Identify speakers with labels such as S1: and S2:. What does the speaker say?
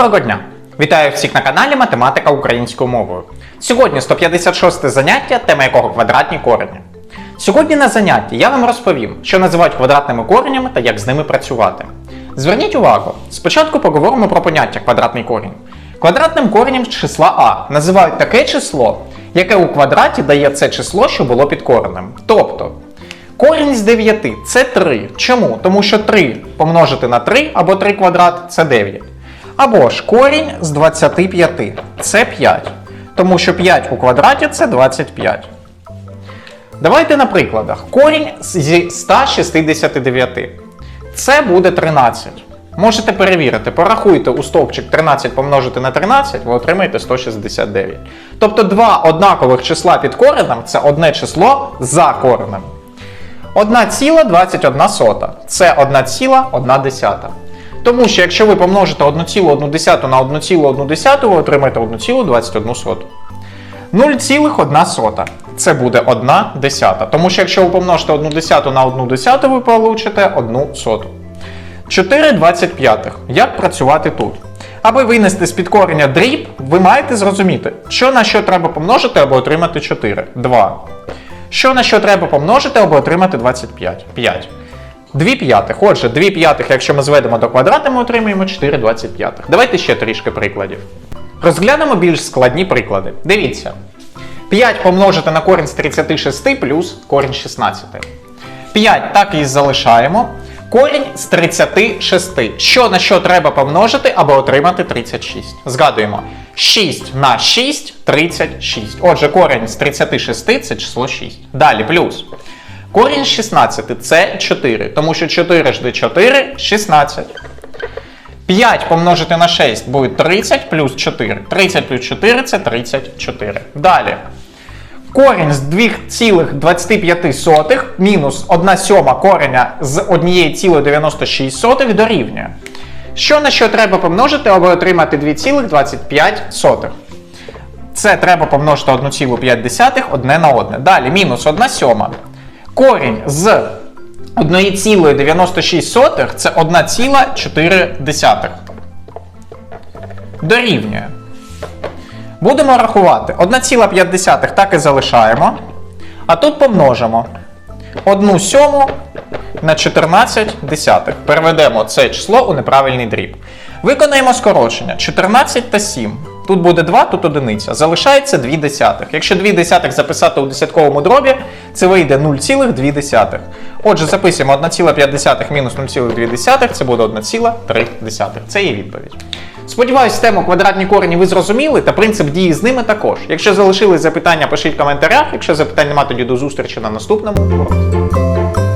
S1: Доброго дня! Вітаю всіх на каналі Математика українською мовою. Сьогодні 156 заняття, тема якого квадратні корені. Сьогодні на занятті я вам розповім, що називають квадратними коренями та як з ними працювати. Зверніть увагу, спочатку поговоримо про поняття квадратний корінь. Квадратним коренем числа А називають таке число, яке у квадраті дає це число, що було під коренем. Тобто, Корінь з 9 це 3. Чому? Тому що 3 помножити на 3 або 3 квадрат це 9. Або ж корінь з 25 це 5. Тому що 5 у квадраті це 25. Давайте на прикладах. Корінь зі 169. Це буде 13. Можете перевірити, порахуйте у стовпчик 13 помножити на 13, ви отримаєте 169. Тобто два однакових числа під коренем це одне число за коренем. 1,21 це 1,1. Тому що якщо ви помножите 1,1 на 1,1, ви отримаєте 1,21. 0,1 це буде 1 десята. Тому що якщо ви помножите 1 десяту на 1 десяту, ви получите 1 соту. 4 25. Як працювати тут? Аби винести з під кореня дріб, ви маєте зрозуміти, що на що треба помножити, аби отримати 4. 2. Що на що треба помножити, аби отримати 25? 5. 2 п'ятих. Отже, 2 п'ятих, якщо ми зведемо до квадрата, ми отримаємо 4 25. Давайте ще трішки прикладів. Розглянемо більш складні приклади. Дивіться. 5 помножити на корінь з 36 плюс корінь з 16. 5 так і залишаємо. Корінь з 36. Що на що треба помножити, аби отримати 36? Згадуємо. 6 на 6 36. Отже, корінь з 36 це число 6. Далі плюс. Корінь з 16 це 4, тому що 4 жди 4 16. 5 помножити на 6 буде 30 плюс 4. 30 плюс 4 це 34. Далі. Корінь з 2,25 мінус 1 сьома кореня з 1,96 дорівнює. Що на що треба помножити, аби отримати 2,25? Це треба помножити 1,5 одне на одне. Далі мінус 1 сьома. Корінь з 1,96 це 1,4. Дорівнює. Будемо рахувати. 1,5 так і залишаємо. А тут помножимо 1 сьому на 14 десятих. Переведемо це число у неправильний дріб. Виконаємо скорочення 14 та 7. Тут буде 2, тут одиниця. Залишається 2 десятих. Якщо 2 десятих записати у десятковому дробі, це вийде 0,2. Отже, записуємо 1,5 мінус 0,2, це буде 1,3. Це є відповідь. Сподіваюсь, тему квадратні корені ви зрозуміли та принцип дії з ними також. Якщо залишились запитання, пишіть в коментарях. Якщо запитань немає, тоді до зустрічі на наступному уроці.